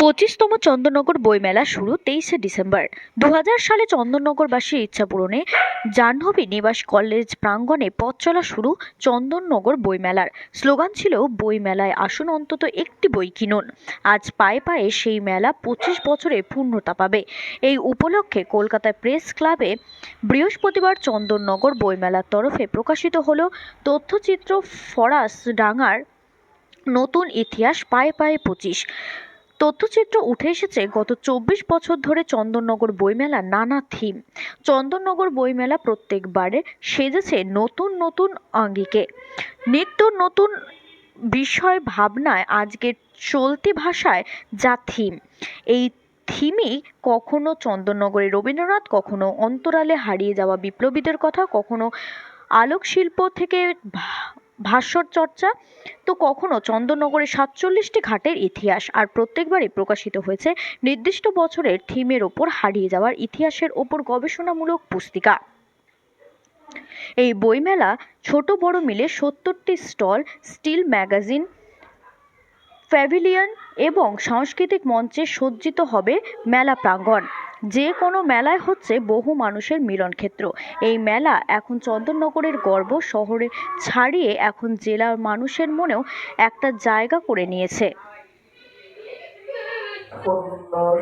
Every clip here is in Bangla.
পঁচিশতম চন্দননগর বইমেলা শুরু তেইশে ডিসেম্বর। দু হাজার সালে চন্দননগরবাসীর ইচ্ছা পূরণে জাহ্নবী নিবাস কলেজ প্রাঙ্গণে পথ চলা শুরু চন্দননগর বইমেলার। স্লোগান ছিল, বইমেলায় আসুন অন্তত একটি বই কিনুন। আজ পায়ে পায়ে সেই মেলা পঁচিশ বছরে পূর্ণতা পাবে। এই উপলক্ষে কলকাতায় প্রেস ক্লাবে বৃহস্পতিবার চন্দননগর বইমেলার তরফে প্রকাশিত হল তথ্যচিত্র ফরাস ডাঙার নতুন ইতিহাস পায়ে পায়ে পঁচিশ। তথ্যচিত্র উঠে এসেছে গত চব্বিশ বছর ধরে চন্দননগর বইমেলা নানা থিম। চন্দননগর বইমেলা প্রত্যেকবারে সেজেছে নতুন নতুন আঙ্গিকে। নিত্য নতুন বিষয় ভাবনায় আজকের চলতি ভাষায় যা থিম, এই থিমই কখনো চন্দননগরে রবীন্দ্রনাথ, কখনো অন্তরালে হারিয়ে যাওয়া বিপ্লবীদের কথা, কখনো আলোকশিল্প থেকে ভাস্বর চর্চা? তো কখনো চন্দননগরের সাতচল্লিশটি ঘাটের ইতিহাস আর প্রত্যেকবারই প্রকাশিত হয়েছে নির্দিষ্ট বছরের থিমের ওপর হারিয়ে যাওয়ার ইতিহাসের ওপর গবেষণামূলক পুস্তিকা। এই বইমেলা ছোট বড় মিলে সত্তরটি স্টল, স্টিল ম্যাগাজিন, প্যাভিলিয়ন এবং সাংস্কৃতিক মঞ্চে সজ্জিত হবে মেলা প্রাঙ্গণ। যে কোনো মেলায় হচ্ছে বহু মানুষের মিলনক্ষেত্র। এই মেলা এখন চন্দননগরের গর্ব শহরে ছাড়িয়ে এখন জেলার মানুষের মনেও একটা জায়গা করে নিয়েছে।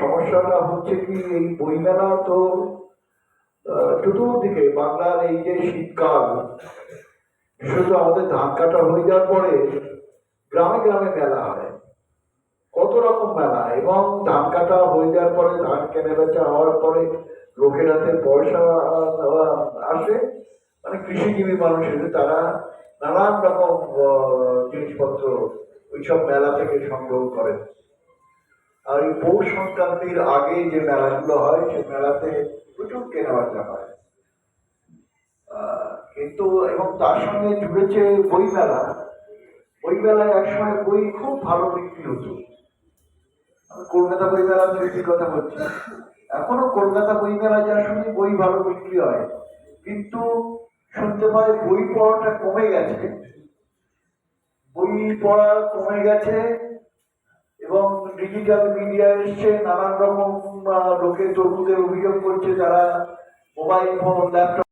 সমস্যাটা হচ্ছে কি, এই বইমেলা তো চতুর্দিকে বাংলার এই যে শীতকাল বিশেষত আমাদের ধান কাটা হয়ে যাওয়ার পরে গ্রামে গ্রামে মেলা হয়। মেলা এবং ধান কাটা হয়ে যাওয়ার পরে, ধান কেনে বেচা হওয়ার পরে লোকের হাতে পয়সা আসে। মানে কৃষিজীবী মানুষের তারা নানান রকম জিনিসপত্র ওইসব মেলা থেকে সংগ্রহ করেন আর এই পৌষ সংক্রান্তির আগে যে মেলাগুলো হয় সেই মেলাতে প্রচুর কেনাবেচা হয়। কিন্তু এবং তার সঙ্গে জুড়েছে বই মেলা বই মেলায় একসময় বই খুব ভালো বিক্রি হতো। কলকাতা বই মেলা স্মৃতির কথা বলছি। এখনও কলকাতা বই মেলা যা শুনি বই ভালো বিক্রি হয়। কিন্তু শুনতে পাই বই পড়াটা কমে গেছে। বই পড়া কমে গেছে এবং ডিজিটাল মিডিয়া এসছে, নানান রকম লোকে তরুণদের অভিযোগ করছে তারা মোবাইল ফোন ল্যাপটপ